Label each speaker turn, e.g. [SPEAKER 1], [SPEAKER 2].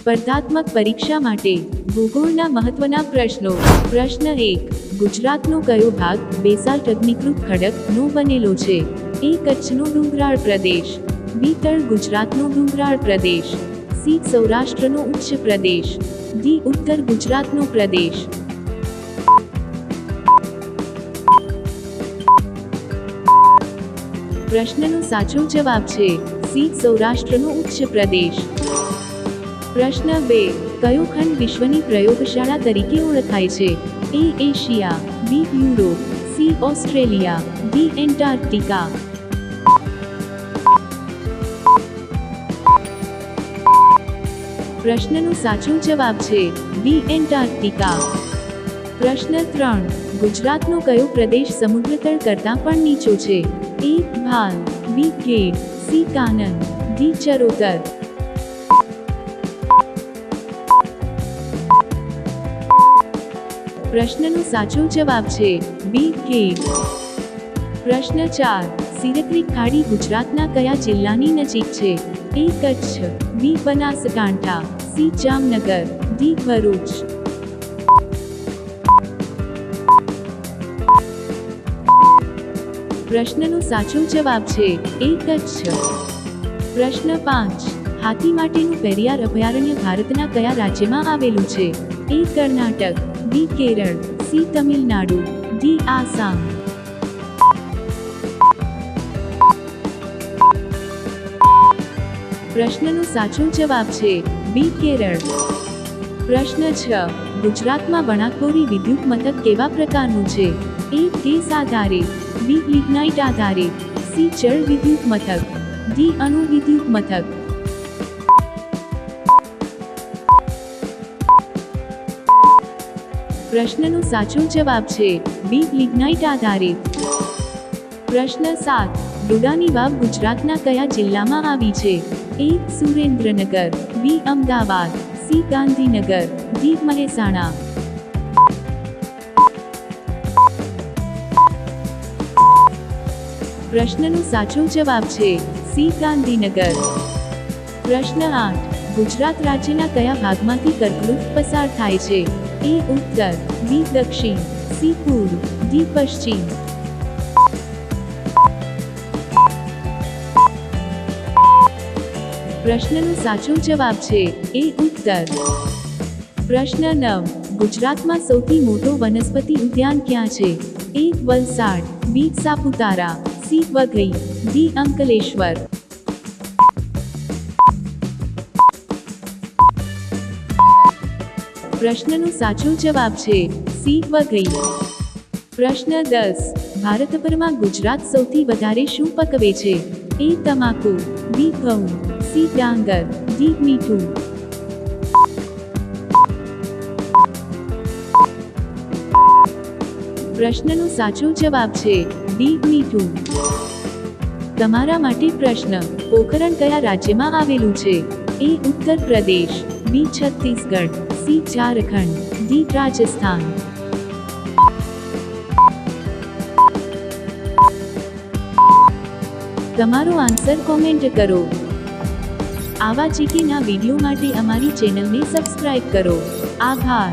[SPEAKER 1] સ્પર્ધાત્મક પરીક્ષા માટે ભૂગોળના મહત્વના પ્રશ્નો. પ્રશ્ન એક, ગુજરાતનો કયો ભાગ બેસાલ્ટ અગ્નિકૃત ખડકનો બનેલો છે? એ કચ્છનો ડુંગરાળ પ્રદેશ. બી, તળ ગુજરાતનો ડુંગરાળ પ્રદેશ. સી, સૌરાષ્ટ્રનો ઉચ્ચ પ્રદેશ. ડી, ઉત્તર ગુજરાતનો પ્રદેશ. પ્રશ્નનો સાચો જવાબ છે સી, સૌરાષ્ટ્રનો ઉચ્ચ પ્રદેશ. પ્રશ્ન બે, કયો ખંડ વિશ્વની પ્રયોગશાળા તરીકે ઓળખાય છે? A Asia B Europe C Australia D Antarctica પ્રશ્નનો સાચો જવાબ છે બી એન્ટાર્કટિકા પ્રશ્ન ત્રણ, ગુજરાતનો કયો પ્રદેશ સમુદ્રતળ કરતાં પણ નીચો છે? એ ભાલ બી કે સી કાનન ડી ચરોતર. પ્રશ્નનો સાચો જવાબ છે બી ગેડ પ્રશ્ન ચાર સિરક્રીક ખાડી ગુજરાતના કયા જિલ્લાની નજીક છે? A Kutch, B Banaskantha, C Jamnagar, D Bharuch. પ્રશ્નનો સાચો જવાબ છે એ કચ્છ. પ્રશ્ન પાંચ, હાથી માટેનું પેરિયાર અભયારણ્ય ભારતના કયા રાજ્યમાં આવેલું છે? A Karnataka. B Kerala, C Tamil Nadu, D Assam. પ્રશ્નનો સાચો જવાબ છે બી કેરળ. પ્રશ્ન છ, ગુજરાતમાં વણાકબોરી વિદ્યુત મથક કેવા પ્રકારનું છે? એ ગેસ આધારિત બી લિગ્નાઇટ આધારિત સી, જળ વિદ્યુત મથક. ડી, અણુ વિદ્યુત મથક. પ્રશ્નનો સાચો જવાબ છે બી લિગ્નાઇટ આધારિત. પ્રશ્ન સાત, ડોડાની વાવ ગુજરાતના કયા જિલ્લામાં આવી છે? A Surendranagar. B Ahmedabad. C Gandhinagar. D Mehsana. પ્રશ્નનો સાચો જવાબ છે સી ગાંધીનગર. પ્રશ્ન આઠ, ગુજરાત રાજ્યના કયા ભાગમાંથી કર્કવૃત પસાર થાય છે? એ ઉત્તર બી દક્ષિણ સી પૂર્વ ડી પશ્ચિમ પ્રશ્નનો સાચો જવાબ છે એ ઉત્તર પ્રશ્ન નવ ગુજરાતમાં સૌથી મોટો વનસ્પતિ ઉદ્યાન ક્યાં છે A Valsad B Saputara C Waghai D Ankleshwar પ્રશ્નનો સાચો જવાબ છે સી વઘઈ. પ્રશ્ન દસ ભારતભરમાં ગુજરાત સૌથી વધારે શું પકવે છે? એ તમાકુ, બી ઘઉં, સી ડાંગર, ડી મીઠું. પ્રશ્નનો સાચો જવાબ છે ડી મીઠું. તમારા માટે પ્રશ્ન, પોખરણ કયા રાજ્યમાં આવેલું છે? A Uttar Pradesh, B Chhattisgarh, C Jharkhand D Rajasthan. તમારો આન્સર કોમેન્ટ કરો. આવા ચીકીના વીડિયો માટે અમારી ચેનલને સબસ્ક્રાઇબ કરો. આભાર.